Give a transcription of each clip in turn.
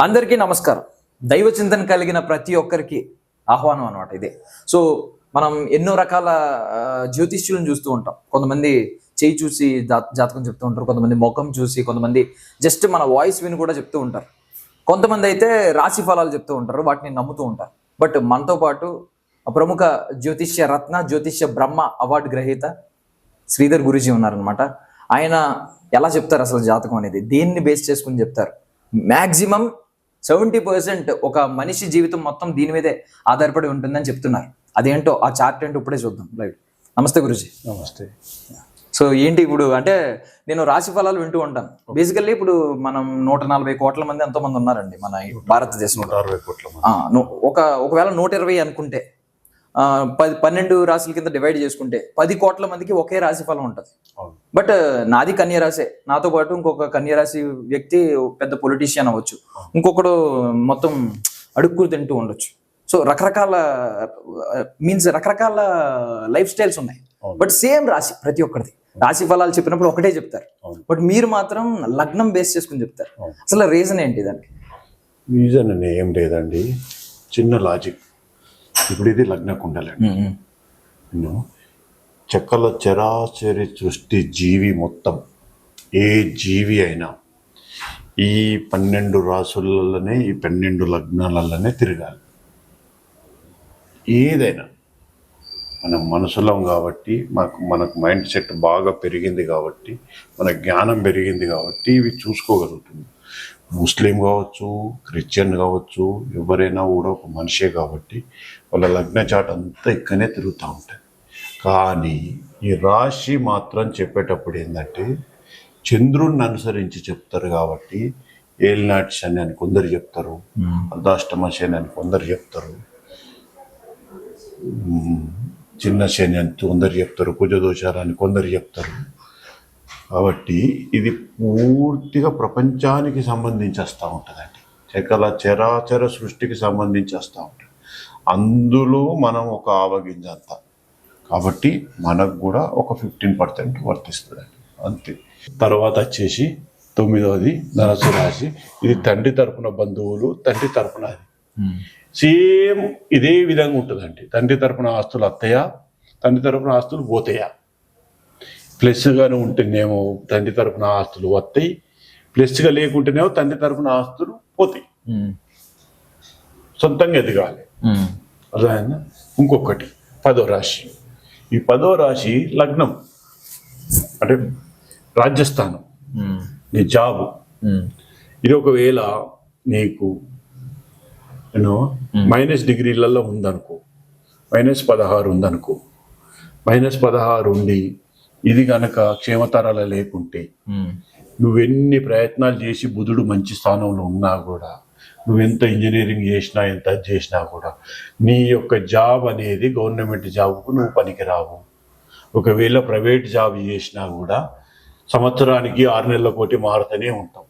అందరికీ నమస్కారం. దైవ చింతన కలిగిన ప్రతి ఒక్కరికి ఆహ్వానం అనమాట ఇదే. సో మనం ఎన్నో రకాల జ్యోతిష్యులను చూస్తూ ఉంటాం. కొంతమంది చేయి చూసి జాతకం చెప్తూ ఉంటారు కొంతమంది ముఖం చూసి కొంతమంది జస్ట్ మన వాయిస్ విని కూడా చెప్తూ ఉంటారు. కొంతమంది అయితే రాశి ఫలాలు చెప్తూ ఉంటారు వాటిని నమ్ముతూ ఉంటారు. బట్ మనతో పాటు ప్రముఖ జ్యోతిష్య రత్న జ్యోతిష్య బ్రహ్మ అవార్డు గ్రహీత శ్రీధర్ గురూజీ ఉన్నారనమాట ఆయన ఎలా చెప్తారు అసలు జాతకం అనేది? దేన్ని బేస్ చేసుకుని చెప్తారు? మ్యాక్సిమం సెవెంటీ పర్సెంట్ ఒక మనిషి జీవితం మొత్తం దీని మీదే ఆధారపడి ఉంటుందని చెప్తున్నారు. అదేంటో ఆ చార్ట్ ఏంటో ఇప్పుడే చూద్దాం. రైట్ నమస్తే గురుజీ. నమస్తే. సో ఏంటి ఇప్పుడు అంటే నేను రాశి ఫలాలు వింటూ ఉంటాను. బేసికల్లీ ఇప్పుడు మనం నూట నలభై కోట్ల మంది ఎంతో మంది ఉన్నారండి మన భారతదేశంలో. ఒక ఒకవేళ నూట ఇరవై అనుకుంటే పది పన్నెండు రాశుల కింద డివైడ్ చేసుకుంటే పది కోట్ల మందికి ఒకే రాశి ఫలం ఉంటుంది. బట్ నాది కన్య రాశే నాతో పాటు ఇంకొక కన్య రాశి వ్యక్తి పెద్ద పొలిటీషియన్ అవ్వచ్చు. ఇంకొకడు మొత్తం అడుక్కులు తింటూ ఉండొచ్చు. సో రకరకాల మీన్స్ రకరకాల లైఫ్ స్టైల్స్ ఉన్నాయి. బట్ సేమ్ రాశి ప్రతి ఒక్కరిది రాశి ఫలాలు చెప్పినప్పుడు ఒకటే చెప్తారు. బట్ మీరు మాత్రం లగ్నం బేస్ చేసుకుని చెప్తారు. అసలు రీజన్ ఏంటి దానికి రీజన్ అని ఏం లేదండి. చిన్న లాజిక్ ఇప్పుడు ఇది లగ్న కుండలండి నేను చెక్కల చరాచరి సృష్టి జీవి మొత్తం ఏ జీవి అయినా ఈ పన్నెండు రాసులలోనే ఈ పన్నెండు లగ్నాలలోనే తిరగాలి. ఏదైనా మనం మనసులం కాబట్టి మాకు మనకు మైండ్ సెట్ బాగా పెరిగింది కాబట్టి మన జ్ఞానం పెరిగింది కాబట్టి ఇవి చూసుకోగలుగుతుంది ముస్లిం కావచ్చు క్రిస్టియన్ కావచ్చు ఎవరైనా కూడా ఒక మనిషే కాబట్టి వాళ్ళ లగ్న చాట్ అంతా ఇక్కడనే తిరుగుతూ ఉంటుంది కానీ ఈ రాశి మాత్రం చెప్పేటప్పుడు ఏంటంటే చంద్రుణ్ణి అనుసరించి చెప్తారు కాబట్టి ఏలినాటి శని అని కొందరు చెప్తారు అర్ధాష్టమ శని అని కొందరు చెప్తారు చిన్న శని అని కొందరు చెప్తారు కుజదోషాలు అని కొందరు చెప్తారు. కాబట్టి ఇది పూర్తిగా ప్రపంచానికి సంబంధించి వస్తూ ఉంటుందండి. చకల చరాచర సృష్టికి సంబంధించి వస్తూ ఉంటుంది. అందులో మనం ఒక ఆవగింజ అంతా కాబట్టి మనకు కూడా ఒక ఫిఫ్టీన్ పర్సెంట్ వర్తిస్తుందండి. అంతే. తర్వాత వచ్చేసి తొమ్మిదవది ధనస్సు రాశి. ఇది తండ్రి తరపున బంధువులు తండ్రి తరపున అది. సేమ్ ఇదే విధంగా ఉంటుందండి. తండ్రి తరపున ఆస్తులు అత్తయ్య తండ్రి తరపున ఆస్తులు పోతాయా ప్లస్గానే ఉంటేనేమో తండ్రి తరపున ఆస్తులు వస్తాయి ప్లస్గా లేకుంటేనేమో తండ్రి తరపున ఆస్తులు పోతాయి. సొంతంగా ఎదగాలి. అర్థమైందా? ఇంకొకటి పదో రాశి. ఈ పదో రాశి లగ్నం. అంటే రాజ్యస్థానం నీ జాబు. ఇది ఒకవేళ నీకు నేను మైనస్ డిగ్రీలలో ఉందనుకో మైనస్ పదహారు ఉందనుకో మైనస్ పదహారు ఉండి ఇది గనక క్షేమతరాల లేకుంటే నువ్వెన్ని ప్రయత్నాలు చేసి బుధుడు మంచి స్థానంలో ఉన్నా కూడా నువ్వెంత ఇంజనీరింగ్ చేసినా ఎంత చేసినా కూడా నీ యొక్క జాబ్ అనేది గవర్నమెంట్ జాబ్కు నువ్వు పనికిరావు ఒకవేళ ప్రైవేట్ జాబ్ చేసినా కూడా సంవత్సరానికి ఆరు నెలల కోటి మారుతూనే ఉంటాం.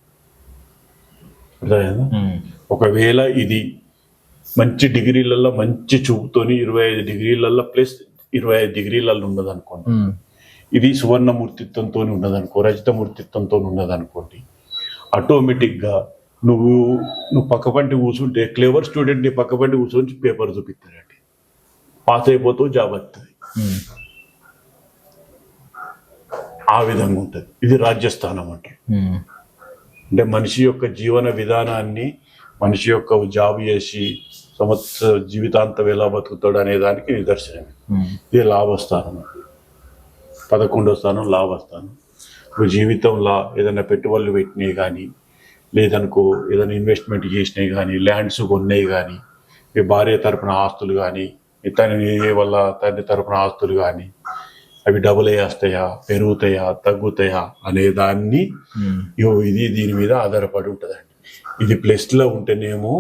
ఒకవేళ ఇది మంచి డిగ్రీలలో మంచి చూపుతోని ఇరవై ఐదు డిగ్రీలలో ప్లస్ ఇరవై ఐదు డిగ్రీలలో ఉన్నదనుకోండి ఇది సువర్ణమూర్తిత్వంతో ఉన్నదనుకో రజితమూర్తిత్వంతో ఉన్నదనుకోండి ఆటోమేటిక్గా నువ్వు నువ్వు పక్కపంటి కూర్చుంటే క్లేవర్ స్టూడెంట్ నీ పక్కపంటి కూర్చొని పేపర్ చూపిస్తారండి పాస్ అయిపోతూ జాబ్ వస్తుంది ఆ విధంగా ఉంటుంది. ఇది రాజ్యస్థానం అంటారు అంటే మనిషి యొక్క జీవన విధానాన్ని మనిషి యొక్క జాబ్ చేసి సంవత్సర జీవితాంతం ఎలా బతుకుతాడు అనే దానికి నిదర్శనం ఇది లాభస్థానం పదకొండో స్థానం లాభస్థానం ఇప్పుడు జీవితంలో ఏదైనా పెట్టుబడులు పెట్టినవి కానీ లేదనుకో ఏదైనా ఇన్వెస్ట్మెంట్ చేసినవి కానీ ల్యాండ్స్ కొన్నాయి కానీ మీ భార్య తరపున ఆస్తులు కానీ మీ తన వల్ల తండ్రి తరపున ఆస్తులు కానీ అవి డబుల్ అయ్యేస్తాయా పెరుగుతాయా తగ్గుతాయా అనే దాన్ని ఇగో ఇది దీని మీద ఆధారపడి ఉంటుందండి. ఇది ప్లస్లో ఉంటేనేమో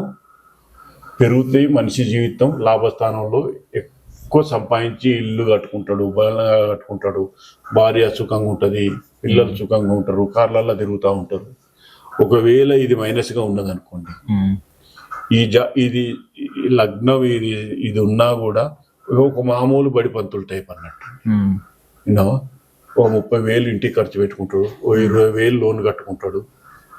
పెరుగుతాయి మనిషి జీవితం లాభస్థానంలో ఎక్కువ సంపాదించి ఇల్లు కట్టుకుంటాడు బలంగా కట్టుకుంటాడు. భార్య సుఖంగా ఉంటుంది పిల్లలు సుఖంగా ఉంటారు కార్లలో తిరుగుతూ ఉంటారు. ఒకవేళ ఇది మైనస్గా ఉన్నదనుకోండి. ఈ జా ఇది లగ్నం ఇది ఇది ఉన్నా కూడా ఒక మామూలు బడి పంతులు టైప్ అన్నట్టు. విన్నావా ఓ ముప్పై వేలు ఇంటికి ఖర్చు పెట్టుకుంటాడు ఓ ఇరవై వేలు లోన్ కట్టుకుంటాడు.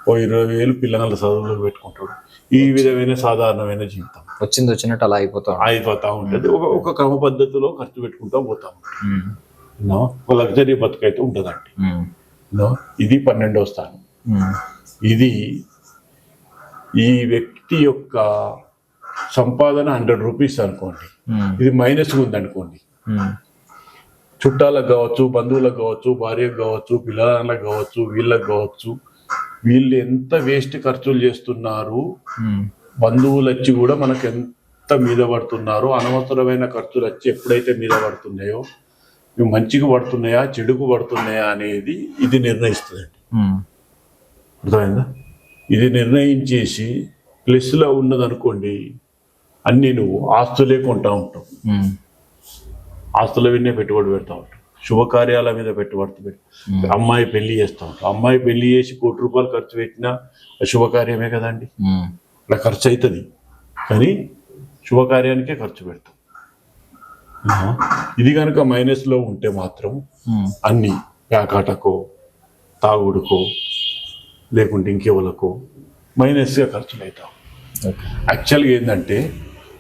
ఓ ఇరవై వేలు పిల్లల చదువులకు పెట్టుకుంటాడు. ఈ విధమైన సాధారణమైన జీవితం. వచ్చింది వచ్చినట్టు అలా అయిపోతాం అయిపోతా ఉంటుంది. ఒక ఒక క్రమ పద్ధతిలో ఖర్చు పెట్టుకుంటా పోతా ఉంటాం? ఒక లగ్జరీ బతుకైతే ఉంటుందండి నో? ఇది పన్నెండవ స్థానం. ఇది ఈ వ్యక్తి యొక్క సంపాదన హండ్రెడ్ రూపీస్ అనుకోండి. ఇది మైనస్ ఉంది అనుకోండి చుట్టాలకు కావచ్చు బంధువులకు కావచ్చు భార్యకు కావచ్చు పిల్లలకు కావచ్చు వీళ్ళకి కావచ్చు వీళ్ళు ఎంత వేస్ట్ ఖర్చులు చేస్తున్నారు? బంధువులు వచ్చి కూడా మనకు ఎంత మీద పడుతున్నారు? అనవసరమైన ఖర్చులు వచ్చి ఎప్పుడైతే మీద పడుతున్నాయో ఇవి మంచిగా పడుతున్నాయా చెడుకు పడుతున్నాయా అనేది ఇది నిర్ణయిస్తుందండి. అర్థమైందా? ఇది నిర్ణయించేసి ప్లస్లో ఉన్నదనుకోండి అన్నీ నువ్వు ఆస్తులే కొంటా ఉంటావు. ఆస్తుల మీదనే పెట్టుబడి పెడతా ఉంటాం శుభకార్యాల మీద పెట్టుబడి పెట్టి. అమ్మాయి పెళ్ళి చేస్తూ అమ్మాయి పెళ్ళి చేసి కోటి రూపాయలు ఖర్చు పెట్టినా శుభకార్యమే కదండి. అలా ఖర్చు అవుతుంది కానీ శుభకార్యానికే ఖర్చు పెడతాం. ఇది కనుక మైనస్లో ఉంటే మాత్రం అన్ని ప్యాకాటకో తాగుడుకో లేకుంటే ఇంకెవలకో మైనస్గా ఖర్చులు అవుతాం యాక్చువల్గా ఏంటంటే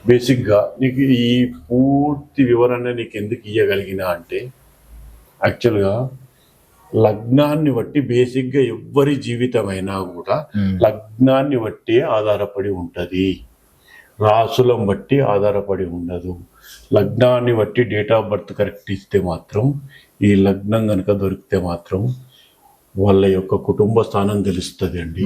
బేసిక్గా నీకు ఈ పూర్తి వివరణ నీకు ఎందుకు ఇవ్వగలిగినా అంటే యాక్చువల్గా లగ్నాన్ని బట్టి బేసిక్గా ఎవ్వరి జీవితమైనా కూడా లగ్నాన్ని బట్టి ఆధారపడి ఉంటుంది. రాసులను బట్టి ఆధారపడి ఉండదు. లగ్నాన్ని బట్టి డేట్ ఆఫ్ బర్త్ కరెక్ట్ ఇస్తే మాత్రం ఈ లగ్నం కనుక దొరికితే మాత్రం వాళ్ళ యొక్క కుటుంబ స్థానం తెలుస్తుంది అండి.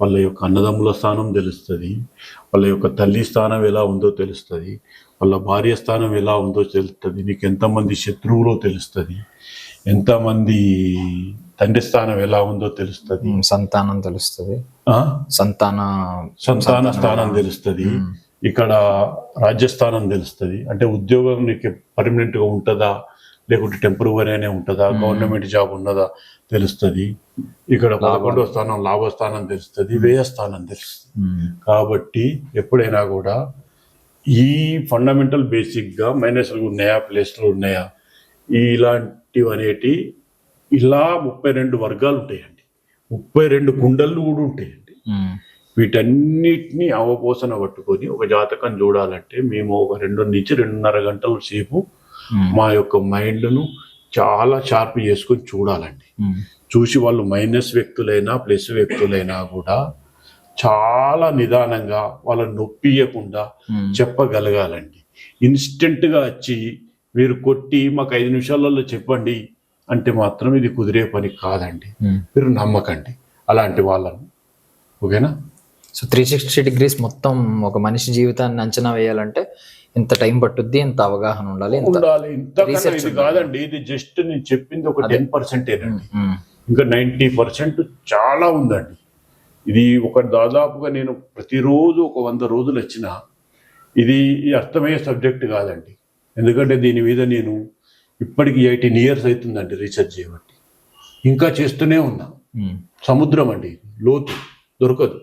వాళ్ళ యొక్క అన్నదమ్ముల స్థానం తెలుస్తుంది. వాళ్ళ యొక్క తల్లి స్థానం ఎలా ఉందో తెలుస్తుంది. వాళ్ళ భార్య స్థానం ఎలా ఉందో తెలుస్తుంది. నీకు ఎంతమంది శత్రువులో తెలుస్తుంది. ఎంతమంది తండ్రి స్థానం ఎలా ఉందో తెలుస్తుంది. సంతానం తెలుస్తుంది? సంతాన సంతాన స్థానం తెలుస్తుంది. ఇక్కడ రాజ్యస్థానం తెలుస్తుంది. అంటే ఉద్యోగం నీకు పర్మనెంట్గా ఉంటుందా? లేకుంటే టెంపరీగానే ఉంటుందా? గవర్నమెంట్ జాబ్ ఉన్నదా? తెలుస్తుంది. ఇక్కడ పదకొండవ స్థానం లాభస్థానం తెలుస్తుంది. వ్యయస్థానం తెలుస్తుంది. కాబట్టి ఎప్పుడైనా కూడా ఈ ఫండమెంటల్ బేసిక్గా మైనస్లు ఉన్నాయా ప్లేస్లు ఉన్నాయా? ఇలాంటివి అనేటి ఇలా ముప్పై రెండు వర్గాలు ఉంటాయండి. ముప్పై రెండు కుండలు కూడా ఉంటాయండి. వీటన్నిటిని అవపోసన పట్టుకొని ఒక జాతకం చూడాలంటే మేము ఒక రెండు నుంచి రెండున్నర గంటల సేపు మా యొక్క మైండ్ను చాలా షార్ప్ చేసుకొని చూడాలండి. చూసి వాళ్ళు మైనస్ వ్యక్తులైనా ప్లస్ వ్యక్తులైనా కూడా చాలా నిదానంగా వాళ్ళని నొప్పియకుండా చెప్పగలగాలండి. ఇన్స్టెంట్గా వచ్చి మీరు కొట్టి మాకు ఐదు నిమిషాలలో చెప్పండి అంటే మాత్రం ఇది కుదిరే పని కాదండి. మీరు నమ్మకండి. అలాంటి వాళ్ళను. ఓకేనా? సో త్రీ సిక్స్టీ డిగ్రీస్ మొత్తం ఒక మనిషి జీవితాన్ని అంచనా వేయాలంటే ఇంత టైం పట్టుద్ది ఇంత అవగాహన ఉండాలి ఉండాలి. ఇంతకన్నా ఇది. కాదండి. ఇది జస్ట్ నేను చెప్పింది ఒక టెన్ పర్సెంటేనండి ఇంకా నైంటీ పర్సెంట్ చాలా ఉందండి. ఇది ఒక దాదాపుగా నేను ప్రతిరోజు ఒక వంద రోజులు వచ్చిన ఇది అర్థమయ్యే సబ్జెక్ట్ కాదండి. ఎందుకంటే దీని మీద నేను ఇప్పటికి ఎయిటీన్ ఇయర్స్ అవుతుందండి రీసెర్చ్ చేయబట్టి. ఇంకా చేస్తూనే ఉన్నా. సముద్రం అండి లోతు దొరకదు.